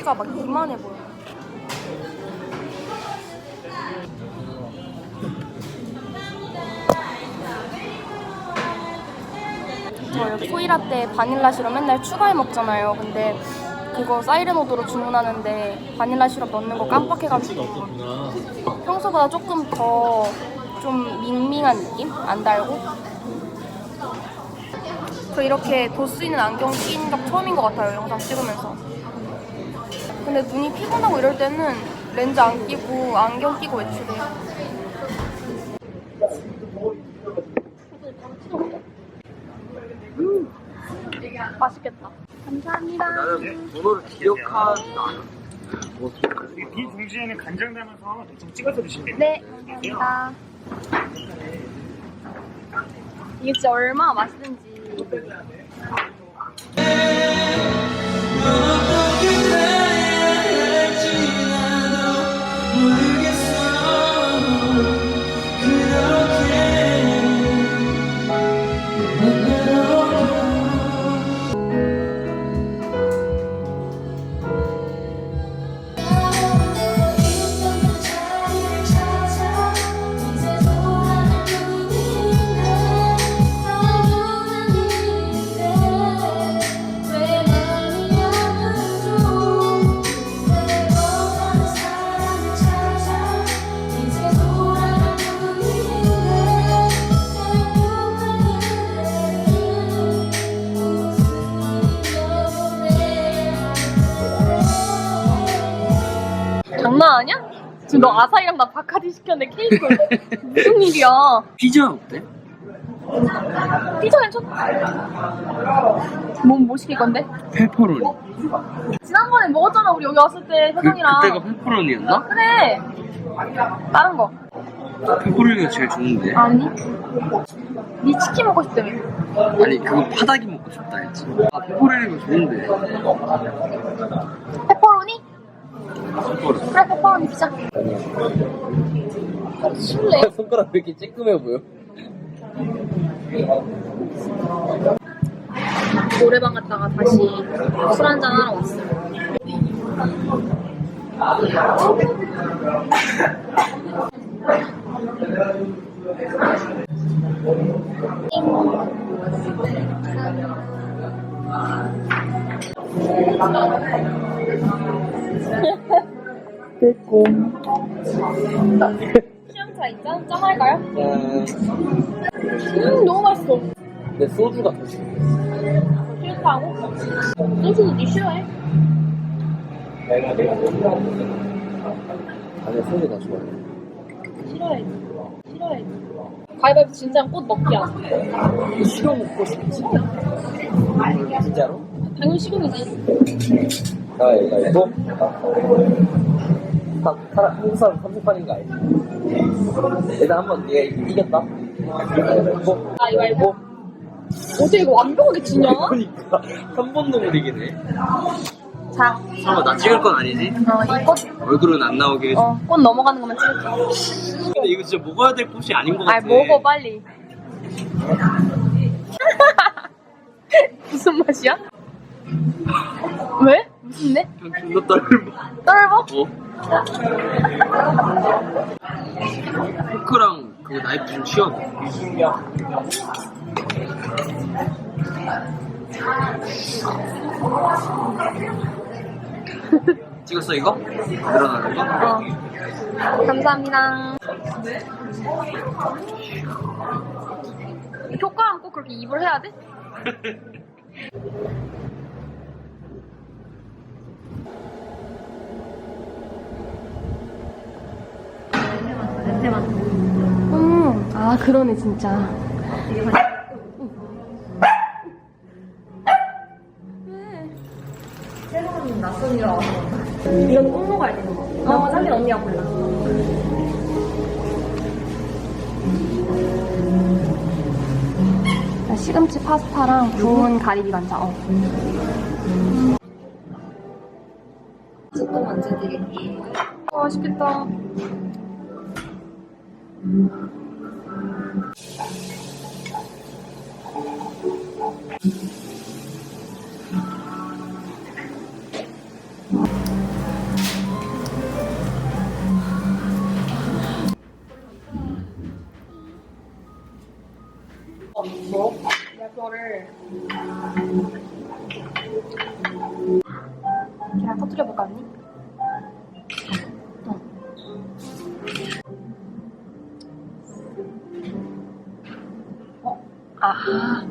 어깨가 막 이만해 보여. 저 여기 소이라떼 바닐라 시럽 맨날 추가해 먹잖아요. 근데 그거 사이렌오드로 주문하는데 바닐라 시럽 넣는 거 깜빡해가지고 평소보다 조금 더 좀 밍밍한 느낌? 안 달고? 저 이렇게 도수 있는 안경 낀 적 처음인 것 같아요, 영상 찍으면서. 근데 눈이 피곤하고 이럴 때는 렌즈 안 끼고 안경 끼고 외출해요. 음, 맛있겠다. 감사합니다. 나는 번호를 기억하지 않아. 뭐, 이 비중지에는 간장 담아서 대충 찍어서 드시면 됩니다. 네, 감사합니다. 이게 진짜 얼마나 맛있는지. 너 아사히랑 나 바카디 시켰는데 케이크를 무슨 일이야? 피자 어때? 피자 괜찮다. 뭔, 뭐 시킬 건데? 페퍼로니. 지난번에 먹었잖아, 우리 여기 왔을 때, 그, 혜정이랑. 그때가 페퍼로니였나? 그래. 다른 거. 페퍼로니가 제일 좋은데. 아니. 니 치킨 먹고 싶다며. 아니, 그거 파닭이 먹고 싶다 했지. 아, 페퍼로니가 좋은데. 페 페퍼로니 피자. 술래? 손가락 왜 이렇게 쬐끔해 보여? 노래방 갔다가 다시 술 한잔 하러 왔어요. 시험차 있죠? 짠 할까요? 음, 너무 맛있어. 내 소주가 더 싫어. 싫다고? 소주도 니 싫어해? 아니, 소주 다 좋아해. 싫어해. 싫어해. 가위바위보 진짜 꽃 먹기야. 싫어 먹고 싶지? 진짜로? 당연히 식음이지. 가위바위보. 다, 사람, 한국 사람 30판인 거 알지? 일단 한번 네가 이- 이겼다. 가위바위보. 가위바위보. 어떻게 이거 완벽하게 지냐? 그러니까 한 번도 못 이기네. 자, 설마 나 찍을 건 아니지? 어, 이 꽃, 얼굴은 안 나오게 해줘. 어, 꽃 넘어가는 것만 찍을게. 근데 이거 진짜 먹어야 될 꽃이 아닌 것 아, 같아. 먹어, 빨리. 무슨 맛이야? 왜? 무슨 데? 그냥 존나 떨고. 떨버? 어? 포크랑 그 나이프 좀 치워봐. 찍었어 이거? 늘어나는 거? 어. 감사합니다. 효과랑 꼭 그렇게 입을 해야 돼? 음, 아 그러네 진짜. 새로운 낯선이라 와서 이건 꼭 먹어야 되는 거. 어, 상민 언니가 골라. 시금치 파스타랑 구운 가리비 반찬. 어. 또 먼저 드릴게요. 어, 맛있겠다. Thank you. 아.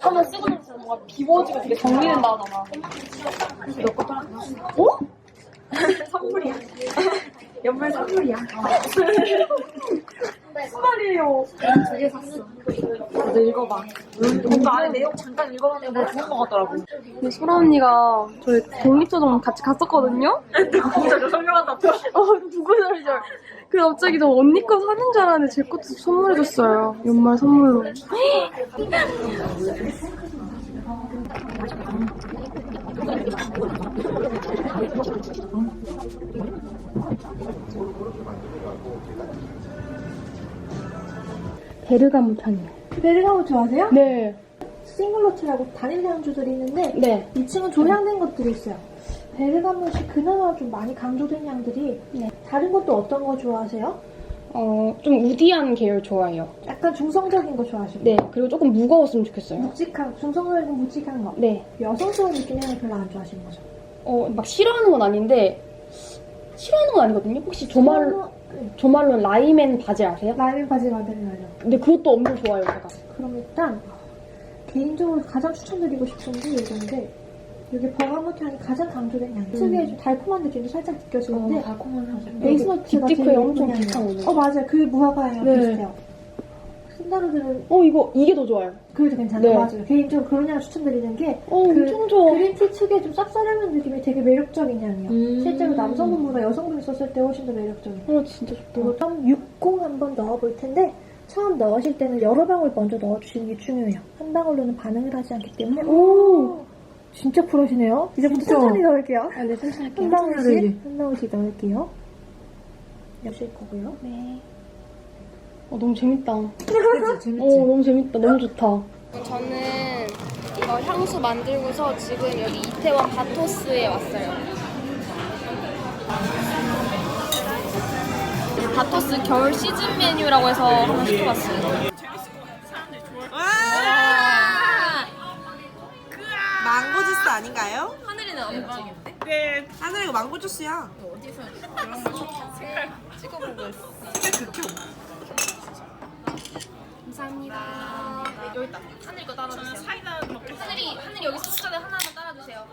한번 쓰고 나서 뭔가 비워지고 되게 정리된다 하잖아. 그래서 몇거 빨아. 어? 선물이야. 연말 선물이야. 수말이에요. 두개 샀어. 나도 읽어봐. 뭔가 안에 내용 잠깐 읽어봤는데 좋은 것 같더라고. 근데 소라 언니가 저희 독립서점 같이 갔었거든요? 누구절 설명한다. 어, 누구절절. 그 갑자기 저 언니 거 사는 줄 알았는데 제 것도 선물해줬어요. 연말 선물로. 베르가모 편이요. 베르가모 좋아하세요? 네. 싱글로트라고 단일 향주들이 있는데 네. 2층은 조향된 것들이 있어요. 베르가모시 그나마 좀 많이 강조된 향들이 다른 것도 어떤 거 좋아하세요? 어, 좀 우디한 계열 좋아해요. 약간 중성적인 거 좋아하시고 네. 그리고 조금 무거웠으면 좋겠어요. 묵직한 중성적이고 묵직한 거 네. 여성스러운 느낌의 향을 별로 안 좋아하시는 거죠? 어, 막 싫어하는 건 아닌데, 싫어하는 건 아니거든요. 혹시 조말, 네. 조말론 라이맨 바질 아세요? 라면 바지 만드는 거죠. 근데 그것도 엄청 좋아요, 제가. 그럼 일단 개인적으로 가장 추천드리고 싶은 게 이건데 여기 버가모트 향이 가장 강조된 향. 특유의 좀 달콤한 느낌도 살짝 느껴지는데 달콤한 하죠. 베이스노트가 딥디크에 되게 엄청. 거죠. 어 맞아요. 그 무화과향 네. 비슷해요. 신다루들은 어, 이거, 이게 더 좋아요. 그래도 괜찮아요. 네. 맞아요. 개인적으로 그런 향을 추천드리는 게 어, 그 엄청 좋아. 그린티 특유의 좀 쌉싸름한 느낌이 되게 매력적인 향이에요. 음. 실제로 남성분보다 여성분이 썼을 때 훨씬 더 매력적이에요. 어, 진짜 좋다. 좀60 한번 넣어볼 텐데 처음 넣으실 때는 여러 방울 먼저 넣어주시는 게 중요해요. 한 방울로는 반응을 하지 않기 때문에 오 진짜 쿨하시네요. 이제부터 천천히 넣을게요. 아, 네, 천천히 할게요. 한 방울씩 한 방울씩 넣을게요. 여실 거고요. 네. 어, 너무 재밌다. 어, 그치 재밌지? 너무 재밌다. 너무 좋다. 저는 이거 향수 만들고서 지금 여기 이태원 바토스에 왔어요. 바토스 겨울 시즌 메뉴라고 해서 한번 시켜봤어요. 망고 주스 아닌가요? 하늘이는 안 먹지겠네? 네, 하늘이 이거 망고 주스야. 감사합니다. 여기 있다. 하늘 거 따라주세요. 저는 사이다 먹겠습니다. 하늘이, 하늘이 여기 숫자를 하나만 따라주세요.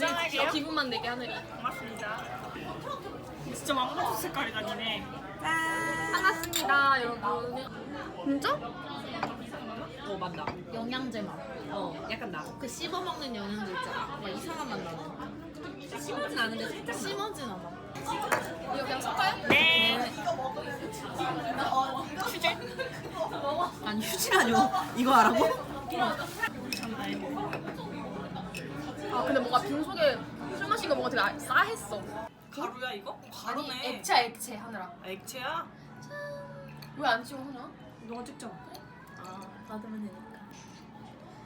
네, 기분만 내게 하늘이. 고맙습니다. 진짜 망고 색깔이 나네. 반갑습니다, 여러분. 진짜? 어 맞다 영양제 맛. 어 약간 나. 그 씹어 먹는 영양제 있잖아. 막 이상한 맛 나는. 심하진 않은데 살짝 심하진 않아. 이거 그냥 섞어요? 네. 아니 휴지라뇨. 이거 하라고? 아, 근데 뭔가 빈속에 술 마신 거 뭔가 되게 아- 싸했어. 가루야 이거? 아니, 액체야, 액체, 하느라. 아, 액체야? 왜안 치고 하냐? 너가 찍잖아. 아 받으면 되니까.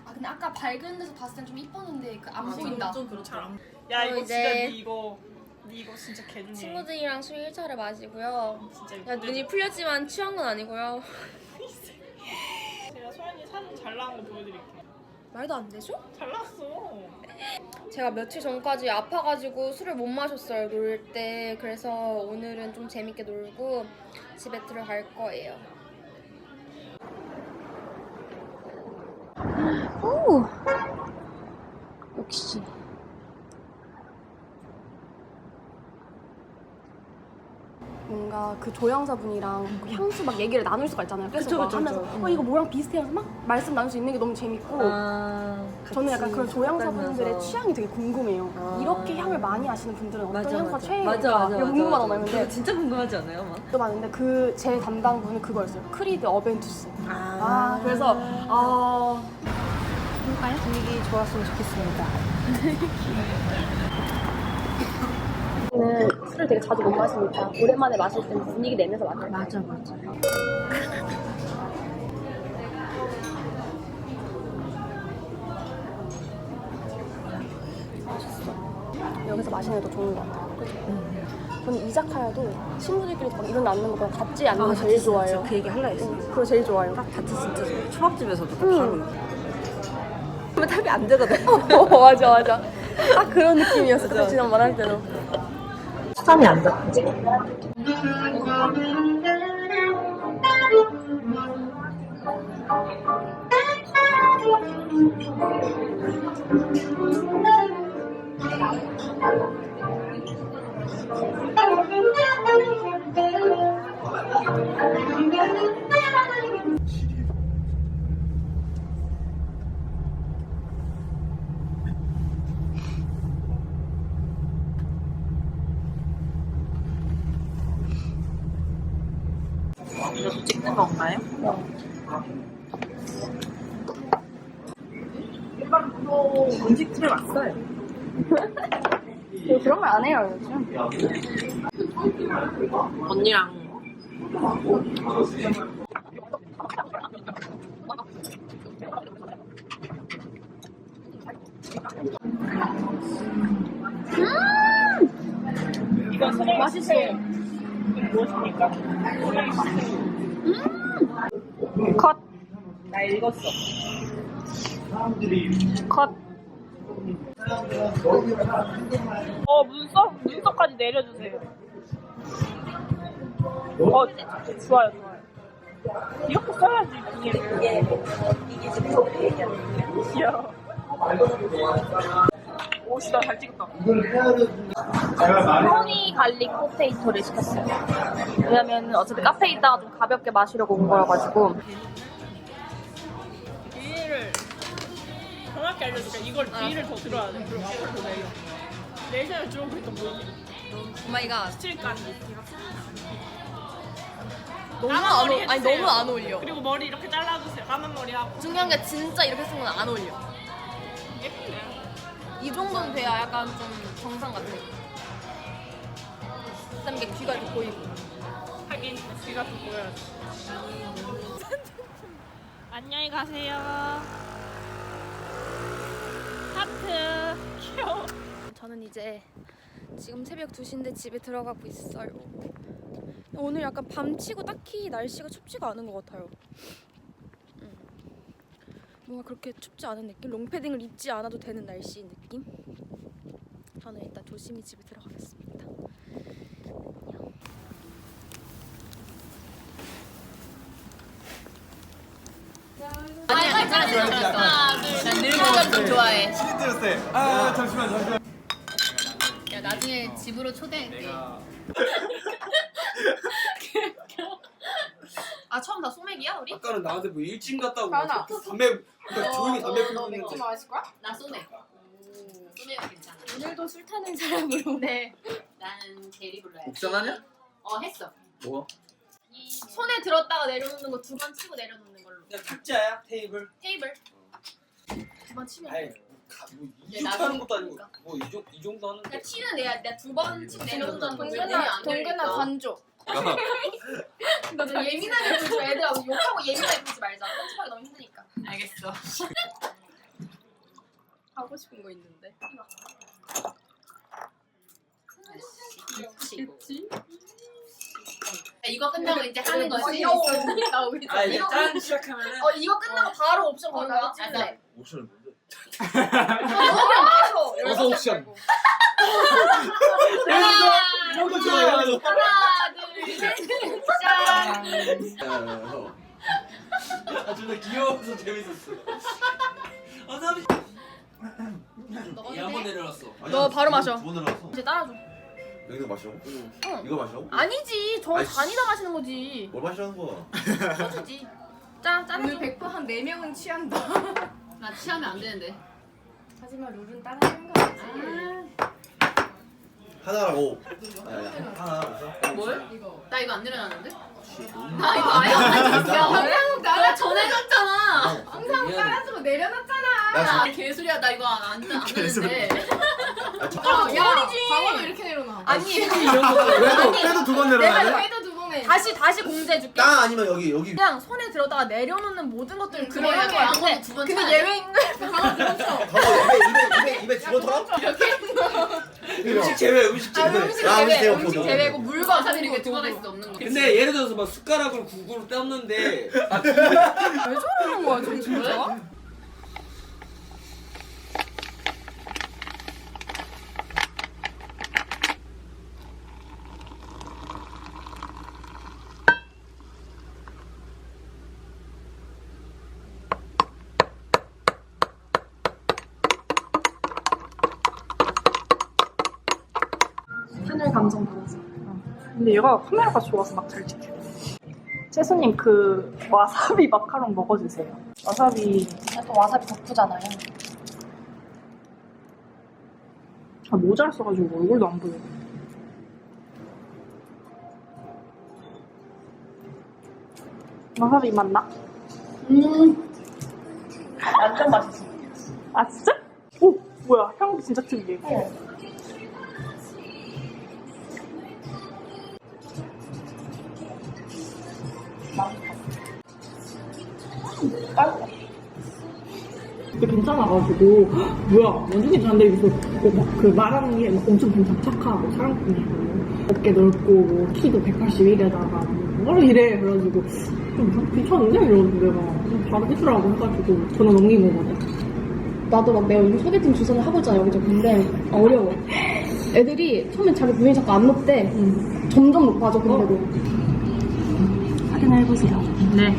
아, 근데 아까 밝은 데서 봤을 땐 좀 이뻤는데 그 안 보인다. 좀 그렇더라. 야, 이거 어, 진짜 이제- 네 이거 네 이거 진짜 개중해. 친구들이랑 술 1차를 마시고요. 진짜 야, 눈이 풀렸지만 취한 건 아니고요. 제가 소연이 사진 잘 나온 거 보여드릴게요. 말도 안 되죠? 잘 나왔어. 제가 며칠 전까지 아파가지고 술을 못 마셨어요 놀 때 그래서 오늘은 좀 재밌게 놀고 집에 들어갈 거예요 오 역시 뭔가 그 조향사분이랑 그 향수 막 얘기를 나눌 수가 있잖아요. 그래서 그쵸, 막 그쵸, 하면서 그쵸. 어 이거 뭐랑 비슷해요. 막 말씀 나눌 수 있는 게 너무 재밌고 아, 저는 약간 그런 조향사분들의 취향이 되게 궁금해요. 아. 이렇게 향을 많이 아시는 분들은 어떤 맞아 향수가 맞아. 최애일까 맞아 맞아. 이거 맞아, 궁금하잖아요. 맞아. 근데 진짜 궁금하지 않아요, 막? 또 많은데 그 제 담당분은 그거였어요. 크리드 어벤투스. 아, 아 그래서 아 분위기 좋았으면 좋겠습니다. 술을 되게 자주 못 마시니까 오랜만에 마실 때는 분위기 내면서 마셔요. 맞아 맞아. 여기서 마시는 게 더 좋은 것 같아요. 그죠? 저는 이자카야도 친구들끼리 막 이런 앉는 거보다 같이 앉는 거 제일 좋아해요. 그 얘기 하려 했어. 응, 그거 제일 좋아요. 딱 같이 진짜 좋아. 초밥집에서도 딱 응. 바로. 그러면 탑이 안 되거든. 어, 맞아 맞아. 딱 그런 느낌이었어. 그때 지난 말할 때도. 추천이 안 잡히지. 음식 집에 왔어요. 그런 말안 해요, 요즘. 언니랑 맛있어. 컷. 나 읽었어. 컷. 어 문서 문서까지 내려주세요. 어 좋아요 좋아요. 이렇게 써야지 비닐을. 이게 지금 귀여워. 오, 진짜 잘 찍었다. 허니 갈릭 포테이토를 시켰어요. 왜냐면 어차피 카페에 있다가 좀 가볍게 마시려고 온 거여가지고. 알려줄게. 이걸 뒤를 더 들어야 돼. 그리고 앞을 더 내려. 내셔야 줄어보니까 뭐지? 오마이갓. 스틸까지. 너무 안 어울. 아니 너무 안 어울려. 그리고 머리 이렇게 잘라주세요. 까만 머리 하고. 중요한 게 진짜 이렇게 쓴 건 안 어울려. 예쁘네. 이 정도는 돼야 약간 좀 정상 같아. 그다음에 이게 귀가 이렇게 보이고. 하긴 귀가 좀 보여야지. 안녕히 가세요. 하트. 귀여워. 저는 이제 지금 새벽 2시인데 집에 들어가고 있어요. 오늘 약간 밤치고 딱히 날씨가 춥지가 않은 것 같아요. 음. 뭔가 그렇게 춥지 않은 느낌? 롱패딩을 입지 않아도 되는 날씨 느낌? 저는 일단 조심히 집에 들어가겠습니다. 괜찮아. 하나 둘 셋. 좀 좋아해. 아 잠시만 잠시만 야 나중에 집으로 초대할게. 아 처음 다 소맥이야 우리? 아까는 나한테 뭐 일진 같다고 가은아. 그 담배 그냥 조용히 담배 피우고 있는데 마실 거야? 나 소맥. 소맥은 괜찮아. 오늘도 술 타는 사람으로. 네. 나는 대리 불러야지. 옥상하냐? 어 했어. 뭐? 손에 들었다가 내려놓는 거 두 번 치고 내려놓는. 그냥 각자야 테이블 테이블. 두 번 치면 아이 돼. 가- 뭐 네, 이쪽 나도 하는 것도 아니고 그러니까. 뭐 이 정도 이 정도 하는데 그러니까 티는 내야 내가 두번 치고 내려놓는 거. 동근아, 동근아 관조. 너 예민하게 굴지 마. 애들하고 욕하고 예민하게 굴지 말자. 편집하기 너무 힘드니까. 알겠어. 하고 싶은 거 있는데. 그치. 이거 끝나고 이제 하는 거지. 나오고 있어. 아 이제 짠 시작하면은 어 이거 끝나고 바로 옵션 거는 거야? 찍을래. 옥션은 뭔데? 어서 옥션 하나, 둘, 셋, 짠. 아 존나 귀여워서 재밌었어 아 사비 얘한번 내려놨어 너 바로 마셔. 이제 따라줘. 여기서 마시라고? 응. 이거 마시라고? 아니지, 저 아이씨. 다니다 마시는 거지. 뭘 마시라는 거야? 소주지. 짠, 짠. 오늘 100%한 4명은 취한다. 나 취하면 안 되는데. 하지만 룰은 따라하는 거 알지? 하나라고. 아, 야, 하나 알았어? 뭘? 나 이거 안 내려놨는데? 나 이거 아예 안 내려놨어. 항상 나 전해놨잖아. 항상 깔아주고 내려놨잖아. 나 야, 개소리야. 나 이거 안, 안, 안 내는데. 아, 저- 아, 야, 방어도 이렇게 내려놔. 아니, 그래도 그래도 두 번 내려놔야 회도 두 번에. 다시, 다시 공지해줄게. 땅 아니면 여기 여기. 그냥 손에 들었다가 내려놓는 모든 것들을 그래 하는 그래, 거야. 근데, 근데 예외인 거 방어 들었어. 가만 입에 입에 입에 입에 집어넣어? 음식 제외 음식 제외 아, 음식 아, 음식 제외, 제외, 음식 오케이, 제외고 오케이. 물건 사실 이게 두 번에 있어 없는 거. 근데 예를 들어서 막 숟가락을 국으로 떴는데 아, 그런 거야, 지금 진짜? 완전 달라서. 근데 얘가 카메라가 좋아서 막 잘 찍혀. 채수님 그 와사비 마카롱 먹어주세요. 와사비 또 와사비 덕후잖아요. 아, 모자를 써가지고 얼굴도 안 보여. 와사비 맞나? 음. 완전 맛있어. 아 진짜? 오 뭐야 향도 진짜 특이해. 근데 괜찮아가지고 뭐야 완전 괜찮은데? 여기서 그 말하는 게 막 엄청 착하고 사랑꾼이고 어깨 넓고 뭐 키도 181에다가 뭐라 이래? 그래가지고 좀 괜찮은데? 이러는데 막 바로 해주라고 해가지고 전화 넘긴 거거든. 나도 막 내가 여기 소개팅 주선을 하고자 여기저 근데 어려워. 애들이 처음에 자기 부인이 자꾸 안 높대. 점점 높아져 근데도. 확인해보세요. 네.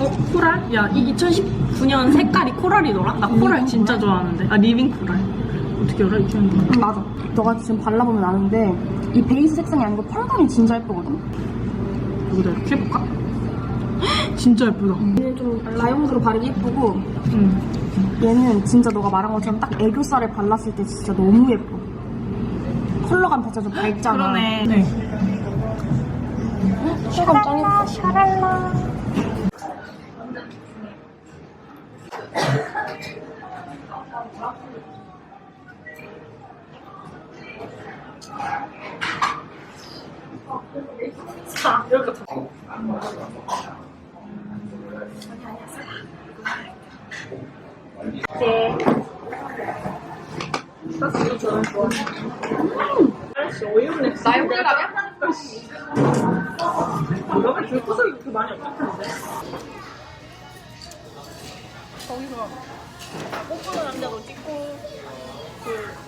어, 코랄? 야, 이 2019년 색깔이 코랄이더라? 나 코랄 진짜 좋아하는데. 아, 리빙 코랄. 어떻게 알아? 2019년. 맞아. 너가 지금 발라보면 아는데 이 베이스 색상이 아니고 펄감이 진짜 예쁘거든? 여기다 이렇게 해볼까? 진짜 예쁘다. 얘는 좀 라이온으로 바르기 예쁘고 응. 얘는 진짜 너가 말한 것처럼 딱 애교살에 발랐을 때 진짜 너무 예뻐. 컬러감 자체가 좀 밝잖아. 그러네. 네. 실감 짱 예뻐. 샤랄라. 나 욕실가냐? 여기 불구석이 그렇게 많이 없을 텐데. 거기서 꽃보는 남자도 찍고 그